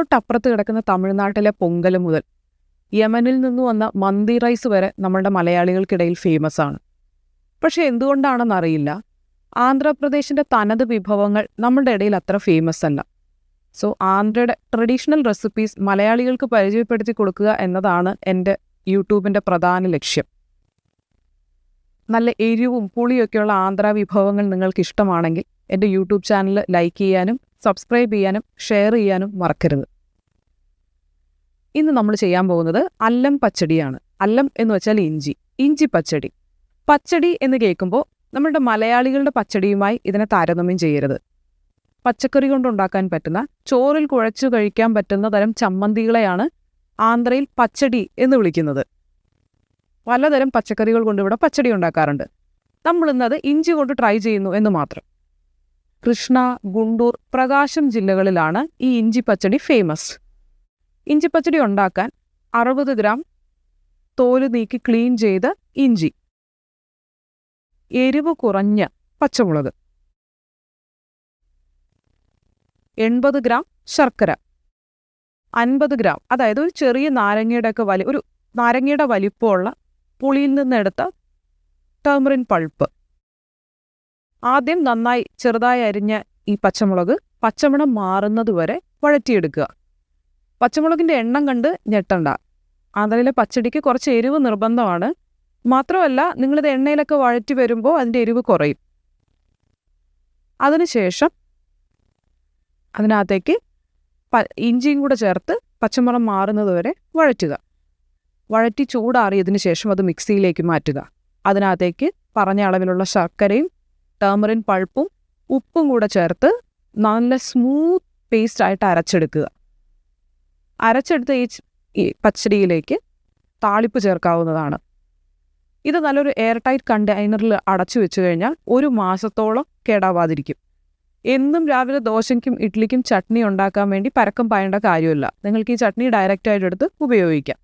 തൊട്ടപ്പുറത്ത് കിടക്കുന്ന തമിഴ്നാട്ടിലെ പൊങ്കൽ മുതൽ യമനിൽ നിന്ന് വന്ന മന്തി റൈസ് വരെ നമ്മളുടെ മലയാളികൾക്കിടയിൽ ഫേമസ് ആണ്. പക്ഷെ എന്തുകൊണ്ടാണെന്നറിയില്ല. ആന്ധ്രാപ്രദേശിന്റെ തനത് വിഭവങ്ങൾ നമ്മുടെ ഇടയിൽ അത്ര ഫേമസ് അല്ല. സോ ആന്ധ്രയുടെ ട്രഡീഷണൽ റെസിപ്പീസ് മലയാളികൾക്ക് പരിചയപ്പെടുത്തി കൊടുക്കുക എന്നതാണ് എന്റെ യൂട്യൂബിന്റെ പ്രധാന ലക്ഷ്യം. നല്ല എരിവും പുളിയൊക്കെയുള്ള ആന്ധ്ര വിഭവങ്ങൾ നിങ്ങൾക്ക് ഇഷ്ടമാണെങ്കിൽ എന്റെ യൂട്യൂബ് ചാനൽ ലൈക്ക് ചെയ്യാനും സബ്സ്ക്രൈബ് ചെയ്യാനും ഷെയർ ചെയ്യാനും മറക്കരുത്. ഇന്ന് നമ്മൾ ചെയ്യാൻ പോകുന്നത് അല്ലം പച്ചടിയാണ്. അല്ലം എന്ന് വെച്ചാൽ ഇഞ്ചി ഇഞ്ചി പച്ചടി. പച്ചടി എന്ന് കേൾക്കുമ്പോൾ നമ്മളുടെ മലയാളികളുടെ പച്ചടിയുമായി ഇതിനെ താരതമ്യം ചെയ്യരുത്. പച്ചക്കറി കൊണ്ടുണ്ടാക്കാൻ പറ്റുന്ന ചോറിൽ കുഴച്ചു കഴിക്കാൻ പറ്റുന്ന തരം ചമ്മന്തികളെയാണ് ആന്ധ്രയിൽ പച്ചടി എന്ന് വിളിക്കുന്നത്. പലതരം പച്ചക്കറികൾ കൊണ്ട് ഇവിടെ പച്ചടി ഉണ്ടാക്കാറുണ്ട്. നമ്മളിന്നത് ഇഞ്ചി കൊണ്ട് ട്രൈ ചെയ്യുന്നു എന്ന് മാത്രം. കൃഷ്ണ ഗുണ്ടൂർ പ്രകാശം ജില്ലകളിലാണ് ഈ ഇഞ്ചി പച്ചടി ഫേമസ് ഇഞ്ചി പച്ചടി ഉണ്ടാക്കാൻ അറുപത് ഗ്രാം തോൽ നീക്കി ക്ലീൻ ചെയ്ത് ഇഞ്ചി. എരിവ് കുറഞ്ഞ പച്ചമുളക്. എൺപത് ഗ്രാം ശർക്കര. അൻപത് ഗ്രാം അതായത് ഒരു ചെറിയ നാരങ്ങയുടെ ഒക്കെ വലി ഒരു നാരങ്ങയുടെ വലിപ്പമുള്ള പുളിയിൽ നിന്നെടുത്ത ടേമറിൻ പൾപ്പ് ആദ്യം നന്നായി ചെറുതായി അരിഞ്ഞ ഈ പച്ചമുളക് പച്ചമണം മാറുന്നതുവരെ വഴറ്റിയെടുക്കുക. പച്ചമുളകിന്റെ എണ്ണം കണ്ട് ഞെട്ടണ്ട. ആന്ധ്രയിലെ പച്ചടിക്ക് കുറച്ച് എരിവ് നിർബന്ധമാണ്. മാത്രമല്ല നിങ്ങളിത് എണ്ണയിലൊക്കെ വഴറ്റി വരുമ്പോൾ അതിന്റെ എരിവ് കുറയും. അതിനുശേഷം അതിനകത്തേക്ക് പ ഇഞ്ചിയും കൂടെ ചേർത്ത് പച്ചമുളം മാറുന്നതുവരെ വഴറ്റുക. വഴറ്റി ചൂടാറിയതിന് ശേഷം അത് മിക്സിയിലേക്ക് മാറ്റുക. അതിനകത്തേക്ക് പറഞ്ഞ അളവിലുള്ള ശർക്കരയും ടേമറിൻ പഴുപ്പും ഉപ്പും കൂടെ ചേർത്ത് നല്ല സ്മൂത്ത് പേസ്റ്റ് ആയിട്ട് അരച്ചെടുക്കുക. അരച്ചെടുത്ത ഈ പച്ചടിയിലേക്ക് താളിപ്പ് ചേർക്കാവുന്നതാണ്. ഇത് നല്ലൊരു എയർ ടൈറ്റ് കണ്ടെയ്നറിൽ അടച്ചു വെച്ച് കഴിഞ്ഞാൽ ഒരു മാസത്തോളം കേടാവാതിരിക്കും. എന്നും രാവിലെ ദോശയ്ക്കും ഇഡ്ഡലിക്കും ചട്നി ഉണ്ടാക്കാൻ വേണ്ടി പരക്കം പായേണ്ട കാര്യമില്ല. നിങ്ങൾക്ക് ഈ ചട്നി ഡയറക്റ്റായിട്ട് എടുത്ത് ഉപയോഗിക്കാം.